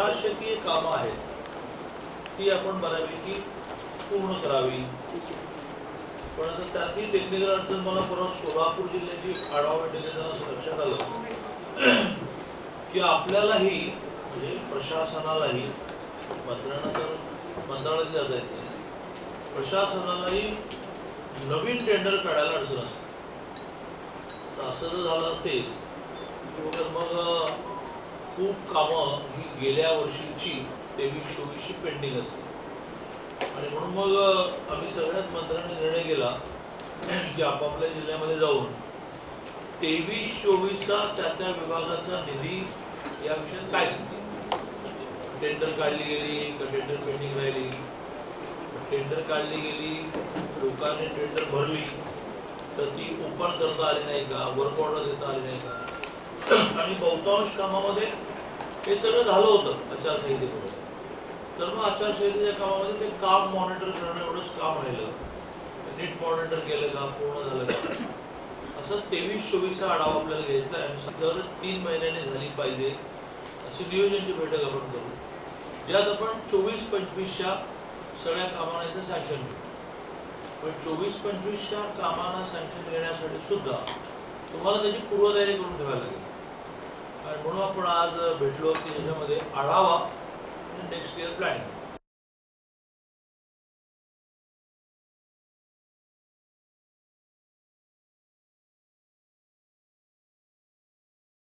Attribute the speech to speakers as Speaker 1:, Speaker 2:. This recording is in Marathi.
Speaker 1: प्रशासकीय कामं आहेत. ती आपण बऱ्यापैकी पूर्ण करावी. पण आता त्यातली टेक्निकल अडचण मला परत सोलापूर जिल्ह्याची आढावा घेताना असं लक्षात आलं. की आपल्यालाही म्हणजे प्रशासनालाही मंत्र्यांना तर मंत्रालयात जाता येत नाही. प्रशासनालाही नवीन टेंडर काढायला अडचण असते. असं जर झालं असेल तर मग खूप कामं ही गेल्या वर्षीची तेवीस चोवीसची पेंडिंग असते आणि म्हणून मग आम्ही सगळ्याच मंत्र्यांनी निर्णय केला की आपापल्या जिल्ह्यामध्ये जाऊन तेवीस चोवीसचा त्या त्या विभागाचा निधी या विषयात काय टेंडर काढली गेली का टेंडर पेंडिंग राहिली? टेंडर काढली गेली लोकांनी टेंडर भरली तर ती ओपन करता आली नाही का? वर्क ऑर्डर देता आली नाही का? आणि बहुतांश कामामध्ये हे सगळं झालं होतं आचारसंहितेमुळे तर मग आचारसंहितेच्या कामामध्ये ते काम मॉनिटर करणं एवढंच काम राहिलं. नीट मॉनिटर केलं का पूर्ण झालं का? असं तेवीस चोवीसचा आढावा आपल्याला घ्यायचा आहे. दर तीन महिन्याने झाली पाहिजे अशी नियोजनची बैठक आपण करू. ज्यात आपण चोवीस पंचवीसच्या सगळ्या कामांना इथं सँक्शन घेऊ पण चोवीस पंचवीसच्या कामांना सँक्शन घेण्यासाठी सुद्धा तुम्हाला त्याची पूर्वतयारी करून ठेवायला लागेल. म्हणून आपण आज भेटलो की त्याच्यामध्ये आढावा नेक्स्ट इयर प्लॅनिंग